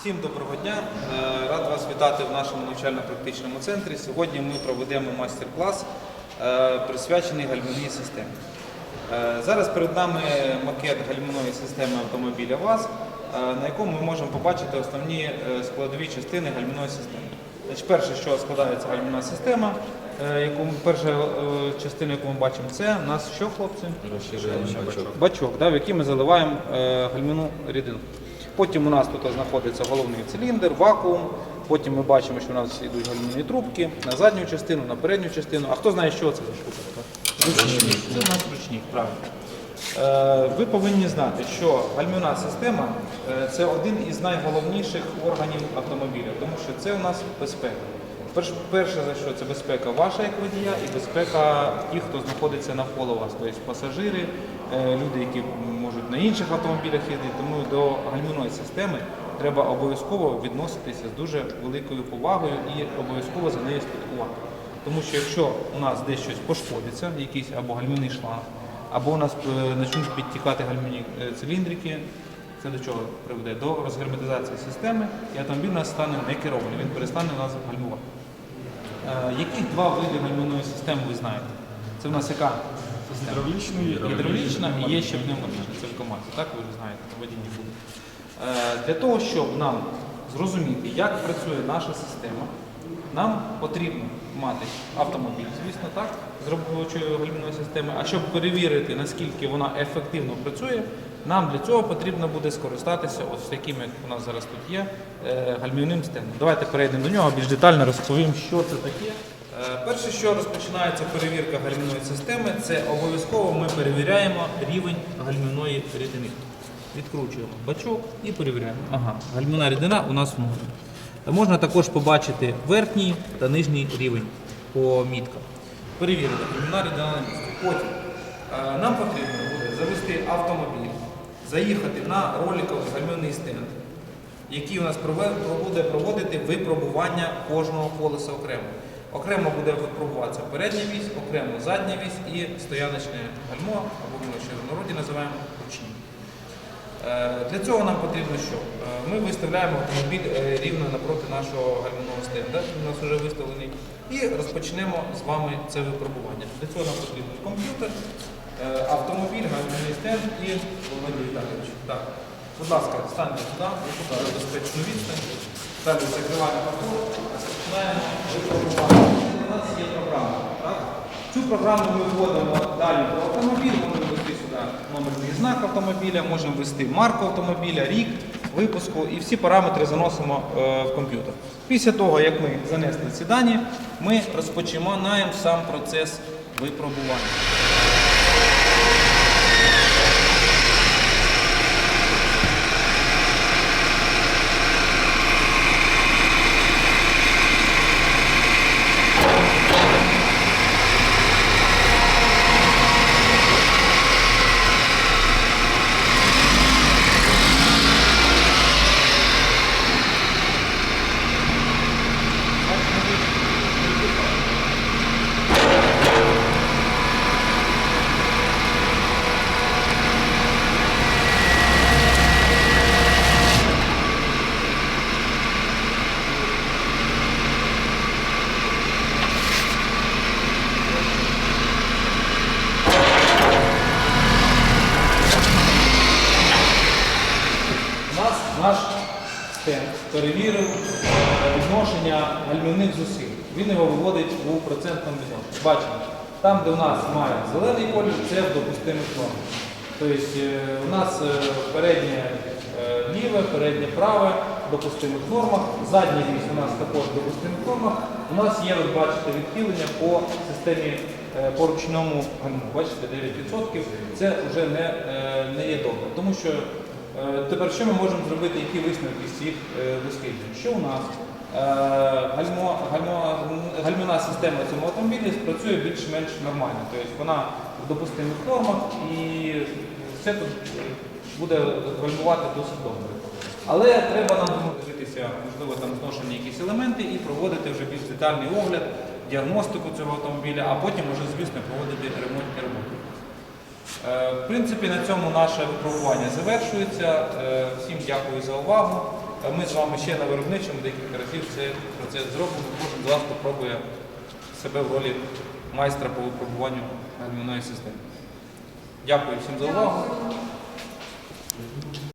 Всім доброго дня. Е, Рад вас вітати в нашому навчально-практичному центрі. Сьогодні ми проведемо майстер-клас, е, присвячений гальмівній системі. Е, Зараз перед нами макет гальмівної системи автомобіля ВАЗ, на якому ми можемо побачити основні складові частини гальмівної системи. Значить, перше, що складається гальмівна система, яку перша частина, яку ми бачимо, це у нас що, хлопці? бачок, да, в який ми заливаємо гальмівну рідину. Потім у нас тут знаходиться головний циліндр, вакуум. Потім ми бачимо, що у нас йдуть гальмівні трубки на задню частину, на передню частину. А хто знає, що це за штука? Ручник. Це у нас ручник, правильно. Е, ви повинні знати, що гальмівна система е, це один із найголовніших органів автомобіля, тому що це у нас безпека. Перш- Перше за що це безпека ваша як водія і безпека тих, хто знаходиться навколо вас, тобто пасажири, е, люди, які можуть на інших автомобілях їздити. Тому до гальмівної системи треба обов'язково відноситися з дуже великою повагою і обов'язково за нею слідкувати. Тому що якщо у нас десь щось пошкодиться, якийсь або гальмівний шланг, або у нас е, почнуть підтікати гальмівні е, циліндрики, це до чого приведе? До розгерметизації системи, і автомобіль у нас стане некерований, він перестане у нас гальмувати. Е, Яких два види гальмівної системи ви знаєте? Це в нас яка система? Гідравлічна і є ще пневматична. Це в КАМАЗі, так ви вже знаєте, в водінні буде. Е, Для того, щоб нам зрозуміти, як працює наша система, нам потрібно мати автомобіль, звісно, так, з робочою гальмівною системою. А щоб перевірити, наскільки вона ефективно працює, нам для цього потрібно буде скористатися ось таким, як у нас зараз тут є, е, гальмівним стендом. Давайте перейдемо до нього, більш детально розповім, що це таке. Е, Перше, що розпочинається перевірка гальмівної системи, це обов'язково ми перевіряємо рівень гальмівної рідини. Відкручуємо бачок і перевіряємо. Ага, гальмівна рідина у нас в нормі. Та Можна також побачити верхній та нижній рівень по міткам. Перевірили, гальмівна рідина на місці. Потім е, нам потрібно буде завести автомобіль, заїхати на роликовий гальмівний стенд, який у нас буде проводити випробування кожного колеса окремо. Окремо буде випробуватися передня вісь, окремо задня вісь і стояночне гальмо, або ми ще в народі називаємо ручні. Е, Для цього нам потрібно що? Е, Ми виставляємо автомобіль е, рівно напроти нашого гальмівного стенда, у нас вже виставлений, і розпочнемо з вами це випробування. Для цього нам потрібен комп'ютер, автомобіль, гальмівний стенд і Володимир Віталійович. Так. Будь ласка, станьте сюди, я безпечну відстань. Далі закриваємо капот, розпочинаємо випробування. У нас є програма. Так? Цю програму ми вводимо далі про автомобіль, номерний знак автомобіля, можемо ввести марку автомобіля, рік випуску і всі параметри заносимо е, в комп'ютер. Після того, як ми занесли ці дані, ми розпочинаємо сам процес випробування. У нас наш стенд перевірив е, відношення гальмівних зусиль. Він його виводить у процентному відношенні. Бачимо, там, де у нас має зелений колір, це в допустимих нормах. Тобто е, у нас е, переднє ліве, переднє праве в допустимих нормах, задній вісь у нас також в допустимих нормах. У нас є, ви бачите, відхилення по системі по ручному гальму. Бачите, 9%. Це вже не, не є добре. Тому що Тепер що ми можемо зробити, які висновки з цих е, досліджень? Що у нас е, гальмо, гальмо, гальмівна система в цьому автомобілі спрацює більш-менш нормально. Тобто вона в допустимих нормах і все тут буде гальмувати досить добре. Але треба нам дивитися, можливо, там зношені якісь елементи і проводити вже більш детальний огляд, діагностику цього автомобіля, а потім вже, звісно, проводити ремонтні роботи. Е, В принципі, на цьому наше випробування завершується. Е, Всім дякую за увагу. Е, Ми з вами ще на виробничому декілька разів цей процес зробимо. Кожен з вас попробує себе в ролі майстра по випробуванню гальмівної системи. Дякую всім за увагу.